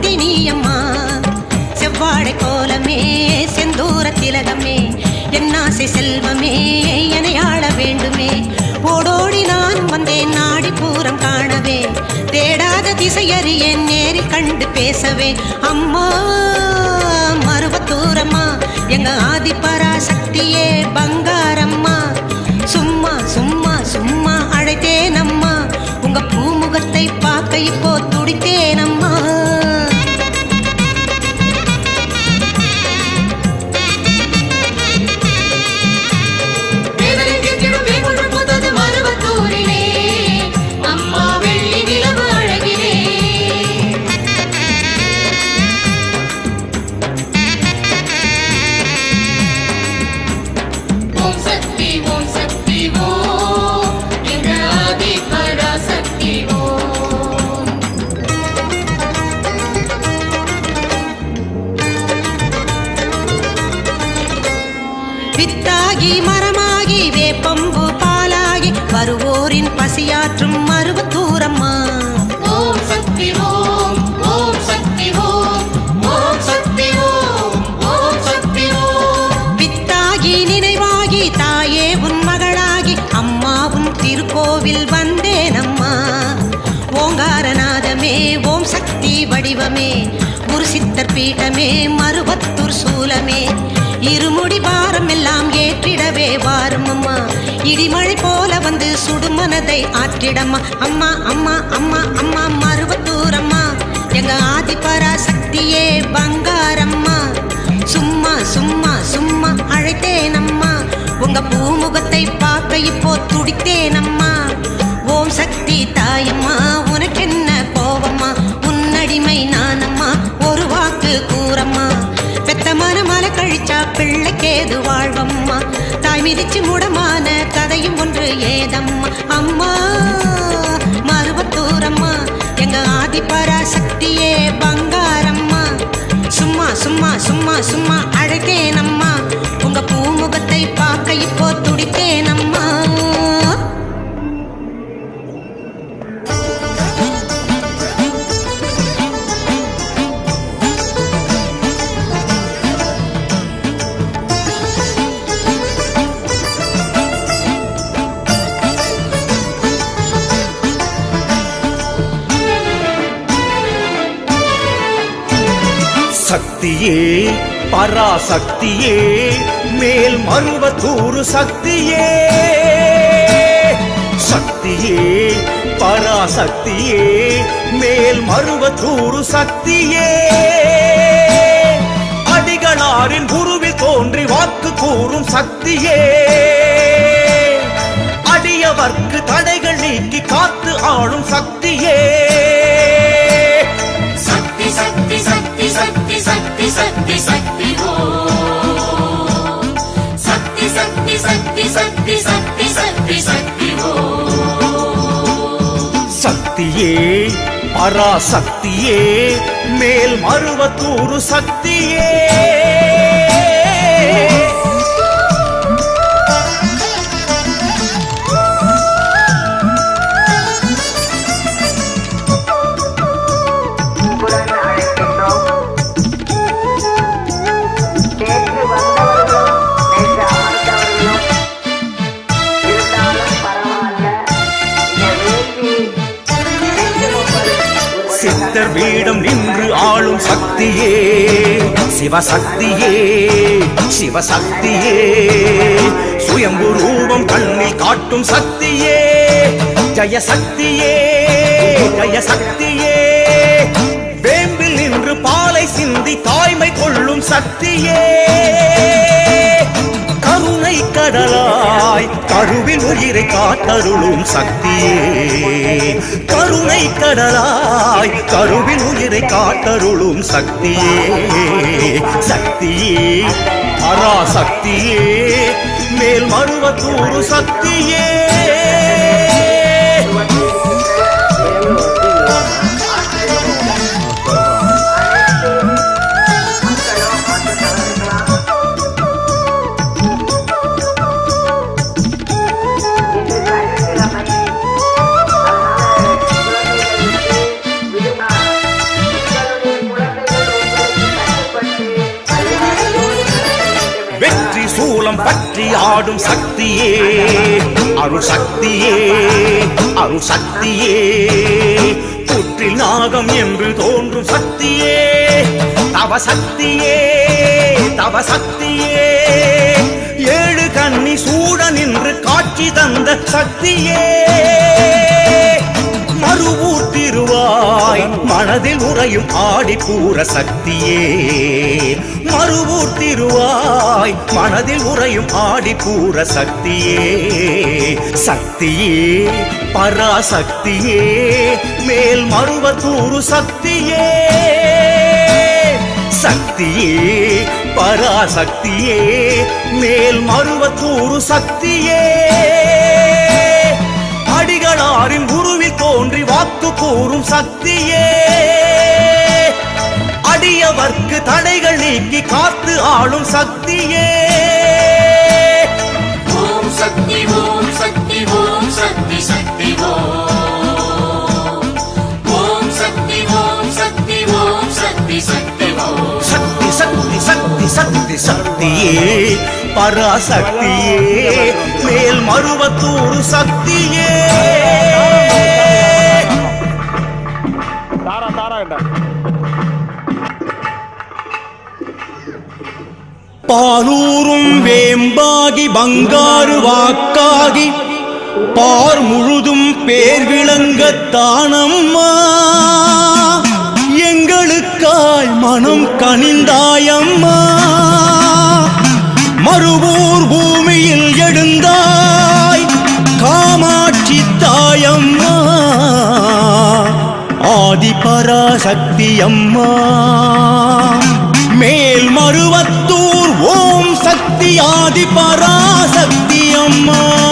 உரையாடும் சக்தி நீயம்மா செவ்வாடை கோலமே செந்தூர திலகமே என்னாசை செல்வமே என்னை ஆள வேண்டுமே. ஓடோடி நான் வந்தேன் நாடி பூரம் காணவே. தேடாத திசையறியேன் நேரில் கண்டு பேசவே. அம்மா மருவத்தூரம்மா எங்க ஆதிப்பரா சக்தியே பங்காரம்மா. சும்மா சும்மா சும்மா அழைத்தேனம்மா. உங்க பூமுகத்தை பார்க்க இப்போ துடித்தேனம்மா. சூலமே குரு சித்தர் பீட்டமே மறுபத்தூர் சூலமே. இருமுடி பாரம் எல்லாம் ஏற்றிடவே வாரும் அம்மா இடிமழை போல வந்து சுடுமனதை ஆற்றிடம்மா. அம்மா அம்மா அம்மா அம்மா மறுபத்தூர் அம்மா. எங்க ஆதிபரா சக்தியே பங்காரம்மா. சும்மா சும்மா சும்மா அழைத்தேனம்மா. உங்க பூமுகத்தை பார்க்க இப்போ துடித்தேனம்மா. ஓம் சக்தி தாயம்மா ஏதம்மா? அம்மா மருவத்தூரம்மா எங்க ஆதிபராசக்தியே பங்காரம்மா. சும்மா சும்மா சும்மா சும்மா சக்தியே பராசக்தியே மேல் மருவத்தூறு சக்தியே. சக்தியே பராசக்தியே மேல் மருவத்தூறு சக்தியே. அடிகளாரின் குருவில் தோன்றி வாக்கு கூறும் சக்தியே. அடியவர்க்கு தடைகள் நீக்கி காத்து ஆளும் சக்தியே. சக்தி சக்தி சக்தி சக்தி ஓம் சக்தி சக்தி சக்தி சக்தி சக்தி சக்தி சக்தி ஓம் சக்தியே பராசக்தியே மேல் மருவத்தூரு சக்தியே. சித்தர் வீடம் நின்று ஆளும் சக்தியே. சிவசக்தியே சிவசக்தியே. சுயம்பு ரூபம் கண்ணில் காட்டும் சக்தியே. ஜயசக்தியே ஜயசக்தியே. வேம்பில் நின்று பாலை சிந்தி தாய்மை கொள்ளும் சக்தியே. கடலாய் கருவில் உயிரை காத்தருளும் சக்தியே. கருணை கடலாய் கருவில் உயிரை காத்தருளும் சக்தியே. சக்தியே பராசக்தியே மேல் மருவத்தூறு சக்தியே. ஆடும் சக்தியே. அருள் சக்தியே அருள் சக்தியே. புற்றில் நாகம் என்று தோன்றும் சக்தியே. தவ சக்தியே தவ சக்தியே. ஏழு கன்னி சூட நின்று காட்சி தந்த சக்தியே. திருவாய் மனதில் உறையும் ஆடிப்பூர சக்தியே. மறுவூத்திருவாய் மனதில் உறையும் ஆடிப்பூர சக்தியே. சக்தியே பராசக்தியே. மேல் மறுவத்தூரு சக்தியே. சக்தியே பராசக்தியே. மேல் மறுவத்தூரு சக்தியே. சக்தியே. அடியவர்க்கு தடைகள் நீக்கி காத்து ஆளும் சக்தியே. ஓம் சக்தி ஓம் சக்தி ஓம் சக்தி சக்தி ஓம். சக்தி ஓம் சக்தி ஓம் சக்தி சக்தி ஓம். சக்தி சக்தி சக்தி சக்தி சக்தியே. பராசக்தியே. மேல் மருவத்தூர் சக்தியே. பாலூரும் வேம்பாகி பங்காறு வாக்காகி பார் முழுதும் பேர் விளங்கத்தானம்மா எங்களுக்காய் மனம் கனிந்தாயம்மா. மறுபூர் பூமியில் எழுந்தாய் காமாட்சி தாயம்மா. ஆதிபராசக்தி அம்மா சக்தி ஆதிபராசக்தி அம்மா.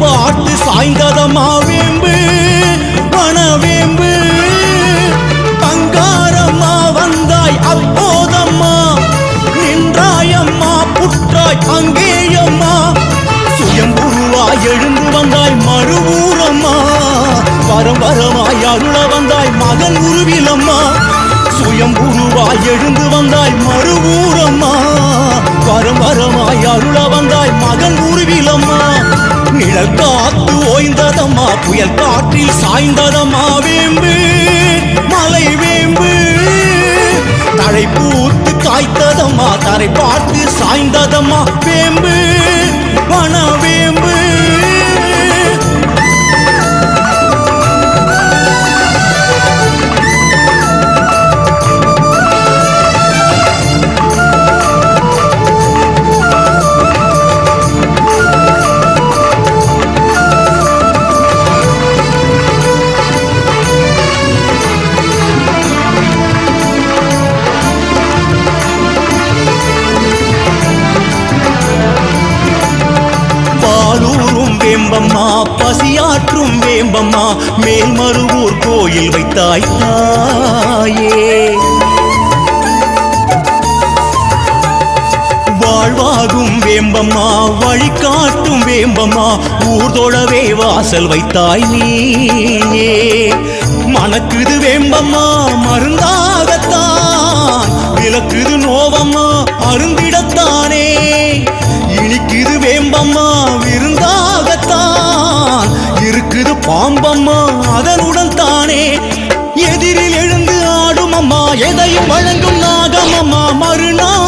பாட்டு சாய்ந்ததமா வேம்பு மணவேம்பு பங்காரம்மா வந்தாய் அப்போதம்மா. நின்றாயம்மா புற்றாய் அங்கேயம்மா. சுயம்புருவாய் எழுந்து வந்தாய் மறுபூரம்மா வரம் வரமாய் அருள வந்தாய் மகன் உருவிலம்மா. சுயம்புருவாய் எழுந்து வந்தாய் மறுபூரம்மா வரம் வரமாய் அருள வந்தாய் நிழல் காத்து ஓய்ந்ததம்மா புயல் காற்றில் சாய்ந்ததம்மா வேம்பு மலை வேம்பு. தழை பூத்து காய்த்ததம்மா தரை பார்த்து சாய்ந்ததம்மா வேம்பு வன வேம்பு. வேம்பம்மா பசியாற்றும் வேம்பம்மா மேல்மருவூர் கோயில் வைத்தாய் தாயே வாழ்வாகும் வேம்பம்மா வழிகாட்டும் வேம்பம்மா ஊர் தொழவே வாசல் வைத்தாய் நீயே. மணக்குது வேம்பம்மா மருந்தாகத்தான். விளக்குது நோவம்மா அருந்திடத்தானே. இனிக்குது வேம்பம்மா விருந்தா இருக்குது பாம்பம்மா அதனுடன் தானே. எதிரில் எழுந்து ஆடும் அம்மா எதையும் வழங்கும் நாகமம்மா மறுநாள்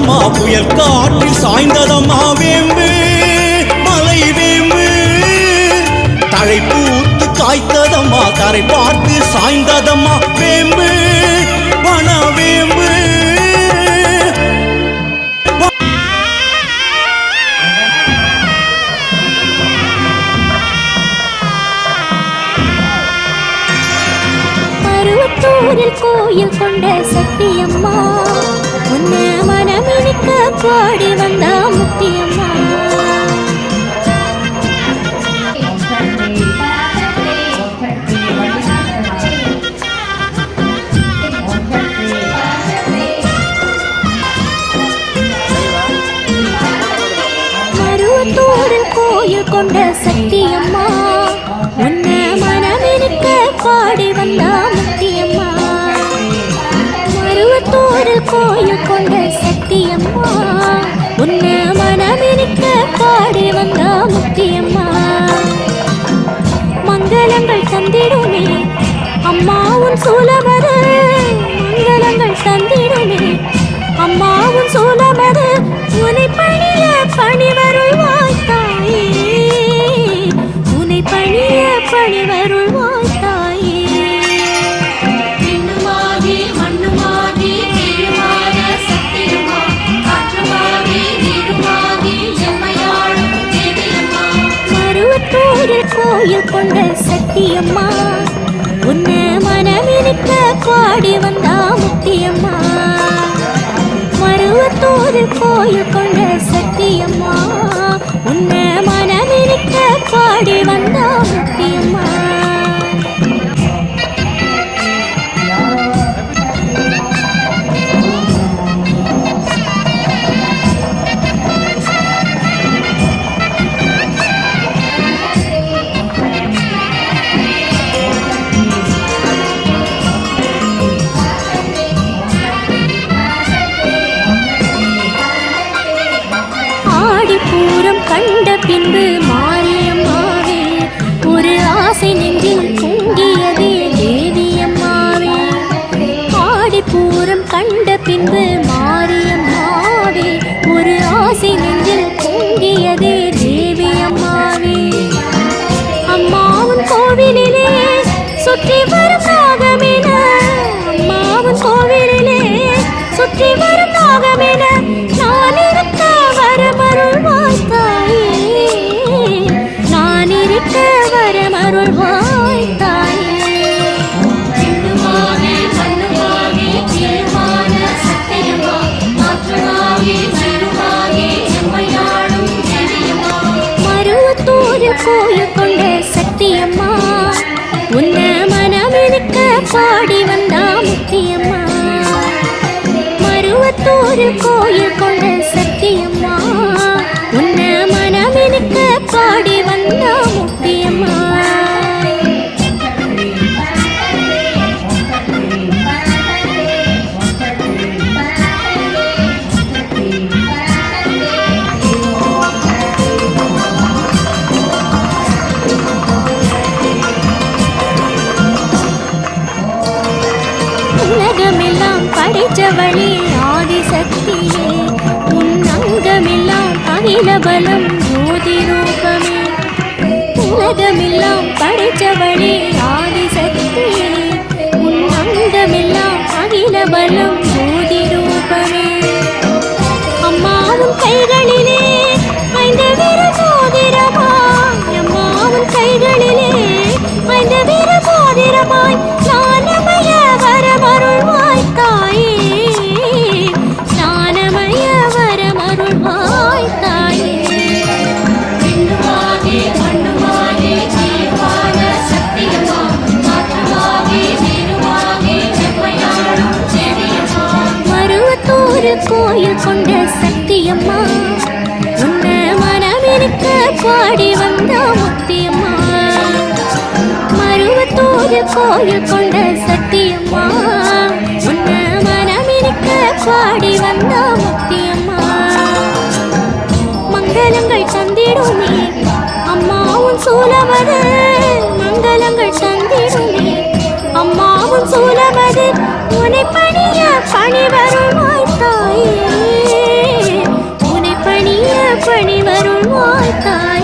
சாய்ந்ததம்மா புயல் காற்றில் சாய்ந்ததம்மா வேம்பு மலை வேம்பு. தழை பூத்து காய்த்ததம்மா தரை பார்த்து சாய்ந்ததம்மா வேம்பு வன வேம்பு. கோயில் கொண்ட சத்தியம் மனமினிக்க பாடி வந்தா முத்தியம்மா. மருவத்தூரில் கோயில் கொண்ட சக்தியம்மா உன்ன மனமிருக்க பாடி வந்தா முத்தியம்மா. மருவத்தூரில் கோயில் தந்திடுமே. அம்மாவும் சூலமது கோவிலிலே சுற்றி வரும் நாகமென. அம்மாவும் கோவிலிலே சுற்றி வரும் நாகமென. கோயில் அங்கமெல்லாம் அகில பலம் ஜோதி ரூபமே அம்மாவும் கைகளிலே ஐந்து வீர சோதிரமாய் அம்மாவும் கைகளிலே ஐந்து வீர சோதிரமாய் கொண்ட சக்தியம்மா உன்ன மனம் எனக்கு பாடி வந்த முத்தியம்மா. மருவத்தோடு கோயில் கொண்ட சக்தியம்மா உன்ன மனம் எனக்கு பாடி வந்த முத்தியம்மா. மங்களங்கள் தந்திடுமே அம்மாவும் சூழவது மங்களங்கள் தந்திடுமே அம்மாவும் சூழவது உனை பணிய பணி வருமா பணி வருள் வாழ்த்தாய்.